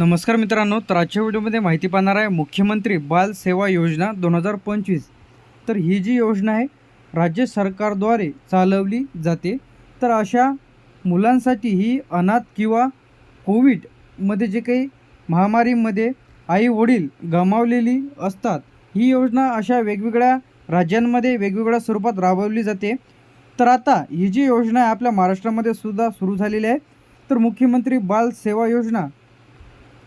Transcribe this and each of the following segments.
नमस्कार मित्रांनो तर आजच्या व्हिडिओमध्ये माहिती पाहणार आहे मुख्यमंत्री बाल सेवा योजना दोन हजार पंचवीस. तर ही जी योजना आहे राज्य सरकारद्वारे चालवली जाते. तर अशा मुलांसाठी ही अनाथ किंवा कोविडमध्ये जे काही महामारीमध्ये आई वडील गमावलेली असतात ही योजना अशा वेगवेगळ्या राज्यांमध्ये वेगवेगळ्या स्वरूपात राबवली जाते. तर आता ही जी योजना आहे आपल्या महाराष्ट्रामध्ये सुद्धा सुरू झालेली आहे. तर मुख्यमंत्री बाल सेवा योजना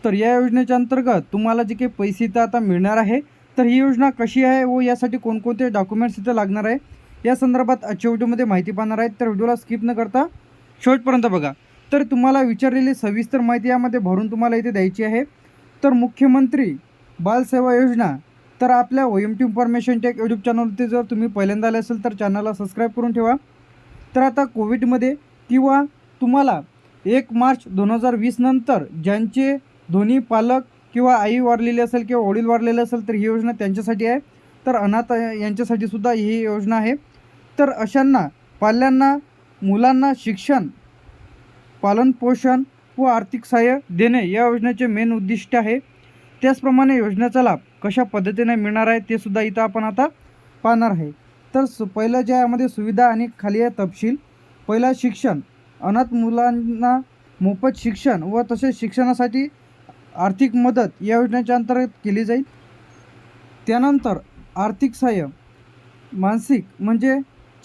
तर या योजनेच्या अंतर्गत तुम्हाला जे काही पैसे इथं आता मिळणार आहे तर ही योजना कशी आहे व यासाठी कोणकोणते डॉक्युमेंट्स इथं लागणार आहे या संदर्भात आजच्या व्हिडिओमध्ये माहिती पाहणार आहेत. तर व्हिडिओला स्किप न करता शेवटपर्यंत बघा. तर तुम्हाला विचारलेली सविस्तर माहिती यामध्ये भरून तुम्हाला इथे द्यायची आहे. तर मुख्यमंत्री बालसेवा योजना तर आपल्या O M T information tech YouTube चॅनलवरती जर तुम्ही पहिल्यांदा आले असेल तर चॅनलला सबस्क्राईब करून ठेवा. तर आता कोविडमध्ये किंवा तुम्हाला एक मार्च दोन हजार वीस नंतर ज्यांचे दोन्ही पालक किंवा आई वारलेली असेल किंवा वडील वारलेले असेल तर ही योजना त्यांच्यासाठी आहे. तर अनाथ यांच्यासाठी सुद्धा ही योजना आहे. तर अशांना पाल्यांना मुलांना शिक्षण पालनपोषण व आर्थिक सहाय्य देणे या योजनेचे मेन उद्दिष्ट आहे. त्याचप्रमाणे योजनेचा लाभ कशा पद्धतीने मिळणार आहे ते सुद्धा इथं आपण आता पाहणार आहे. तर सु पहिलं जे यामध्ये सुविधा आणि खाली आहे तपशील. पहिला शिक्षण अनाथ मुलांना मोफत शिक्षण व तसेच शिक्षणासाठी आर्थिक मदत या योजनेच्या अंतर्गत केली जाईल. त्यानंतर आर्थिक सहाय्य मानसिक म्हणजे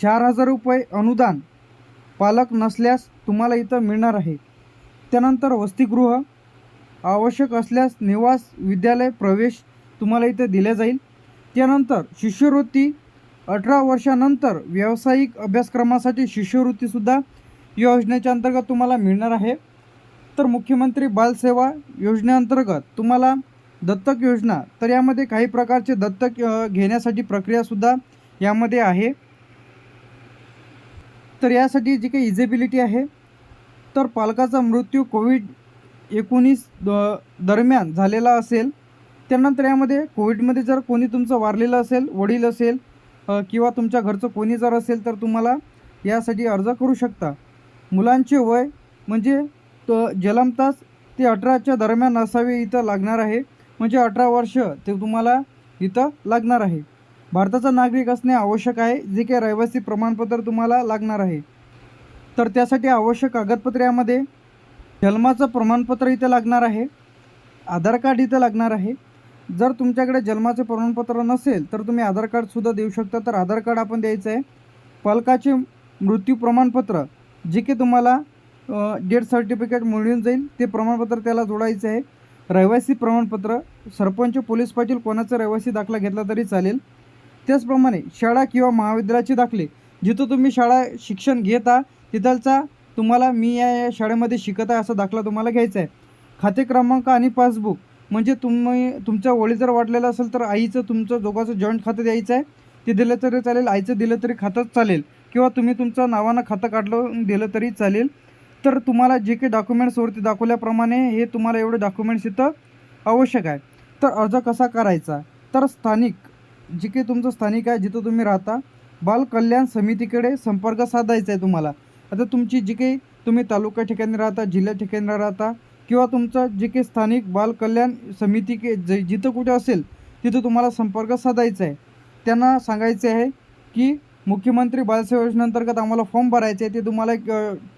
चार हजार रुपये अनुदान पालक नसल्यास तुम्हाला इथं मिळणार आहे. त्यानंतर वसतिगृह आवश्यक असल्यास निवास विद्यालय प्रवेश तुम्हाला इथं दिल्या जाईल. त्यानंतर शिष्यवृत्ती अठरा वर्षानंतर व्यावसायिक अभ्यासक्रमासाठी शिष्यवृत्तीसुद्धा या योजनेच्या अंतर्गत तुम्हाला मिळणार आहे. तर मुख्यमंत्री बालसेवा योजनेअंतर्गत तुम्हाला दत्तक योजना तर यामध्ये काही प्रकारचे दत्तक घेण्यासाठी प्रक्रियासुद्धा यामध्ये आहे. तर यासाठी जी काही इजेबिलिटी आहे तर पालकाचा मृत्यू कोविड एकोणीस द दरम्यान झालेला असेल त्यानंतर यामध्ये कोविडमध्ये जर कोणी तुमचं वारलेलं असेल वडील असेल किंवा तुमच्या घरचं कोणी जर असेल तर तुम्हाला यासाठी अर्ज करू शकता. मुलांचे वय म्हणजे त जलमतास ते अठराच्या दरम्यान असावे इथं लागणार आहे. म्हणजे अठरा वर्ष ते तुम्हाला इथं लागणार आहे. भारताचा नागरिक असणे आवश्यक आहे जे काही रहिवासी प्रमाणपत्र तुम्हाला लागणार आहे. तर त्यासाठी आवश्यक कागदपत्रे यामध्ये जन्माचं प्रमाणपत्र इथं लागणार आहे. आधार कार्ड इथं लागणार आहे. जर तुमच्याकडे जन्माचे प्रमाणपत्र नसेल तर तुम्ही आधार कार्डसुद्धा देऊ शकता. तर आधार कार्ड आपण द्यायचं आहे. पालकाचे मृत्यू प्रमाणपत्र जे की तुम्हाला डेथ सर्टिफिकेट मिळून जाईल. ते प्रमाणपत्र त्याला जोडायचं आहे. रहिवासी प्रमाणपत्र सरपंच पोलीस पाटील कोणाचा रहिवासी दाखला घेतला तरी चालेल. त्याचप्रमाणे शाळा किंवा महाविद्यालयाचे दाखले. जिथं तुम्ही शाळा शिक्षण घेता तिथलचा तुम्हाला मी या या शाळेमध्ये शिकत आहे असा दाखला तुम्हाला घ्यायचा आहे. खाते क्रमांक आणि पासबुक म्हणजे तुम्ही तुमच्या ओळी जर वाटलेलं असेल तर आईचं तुमचं दोघांचं जॉईंट खातं द्यायचं आहे. ते दिलं तरी चालेल आईचं दिलं तरी खातंच चालेल. किंवा तुम्ही तुमचं नावानं खातं काढलं दिलं तरी चालेल. तर तुम्हाला जे काही डॉक्युमेंट्सवरती दाखवल्याप्रमाणे हे तुम्हाला एवढे डॉक्युमेंट्स इथं आवश्यक आहे. तर अर्ज कसा करायचा? तर स्थानिक जे काही तुमचं स्थानिक आहे जिथं तुम्ही राहता बाल कल्याण समितीकडे संपर्क साधायचा आहे तुम्हाला. आता तुमची जी काही तुम्ही तालुका ठिकाणी राहता जिल्हा ठिकाणी राहता किंवा तुमचं जे काही स्थानिक बाल कल्याण समिती के जे जिथं कुठे असेल तिथं तुम्हाला संपर्क साधायचा आहे. त्यांना सांगायचे आहे की मुख्यमंत्री बालसेवा योजनेअंतर्गत आम्हाला फॉर्म भरायचे आहे. ते तुम्हाला एक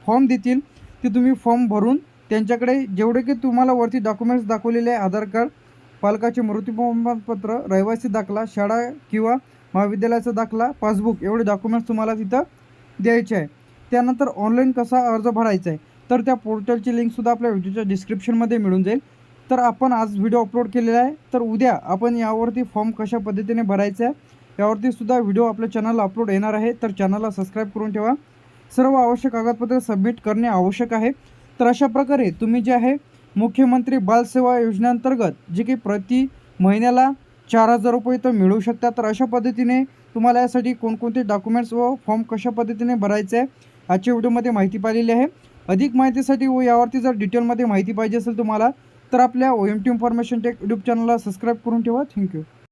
फॉर्म देतील. ते तुम्ही फॉर्म भरून त्यांच्याकडे जेवढे की तुम्हाला वरती डॉक्युमेंट्स दाखवलेले आहे आधार कार्ड पालकाचे मृत्यू प्रमाणपत्र रहिवासी दाखला शाळा किंवा महाविद्यालयाचा दाखला पासबुक एवढे डॉक्युमेंट्स तुम्हाला तिथं द्यायचे आहे. त्यानंतर ऑनलाईन कसा अर्ज भरायचा आहे तर त्या पोर्टलची लिंकसुद्धा आपल्या व्हिडिओच्या डिस्क्रिप्शनमध्ये मिळून जाईल. तर आपण आज व्हिडिओ अपलोड केलेला आहे. तर उद्या आपण यावरती फॉर्म कशा पद्धतीने भरायचा आहे यावरती सुद्धा व्हिडिओ आपल्या चॅनलला अपलोड येणार आहे. तर चॅनलला सबस्क्राईब करून ठेवा. सर्व आवश्यक कागदपत्रे सबमिट करणे आवश्यक आहे. तर अशा प्रकारे तुम्ही जे आहे मुख्यमंत्री बालसेवा योजनेअंतर्गत जे काही प्रति महिन्याला चार हजार रुपये तर मिळू शकतात. तर अशा पद्धतीने तुम्हाला यासाठी कोणकोणते डॉक्युमेंट्स व फॉर्म कशा पद्धतीने भरायचे आहे आजच्या व्हिडिओमध्ये माहिती पाहिलेली आहे. अधिक माहितीसाठी व यावरती जर डिटेलमध्ये माहिती पाहिजे असेल तुम्हाला तर आपल्या O M T information tech YouTube चॅनलला सबस्क्राईब करून ठेवा. Thank you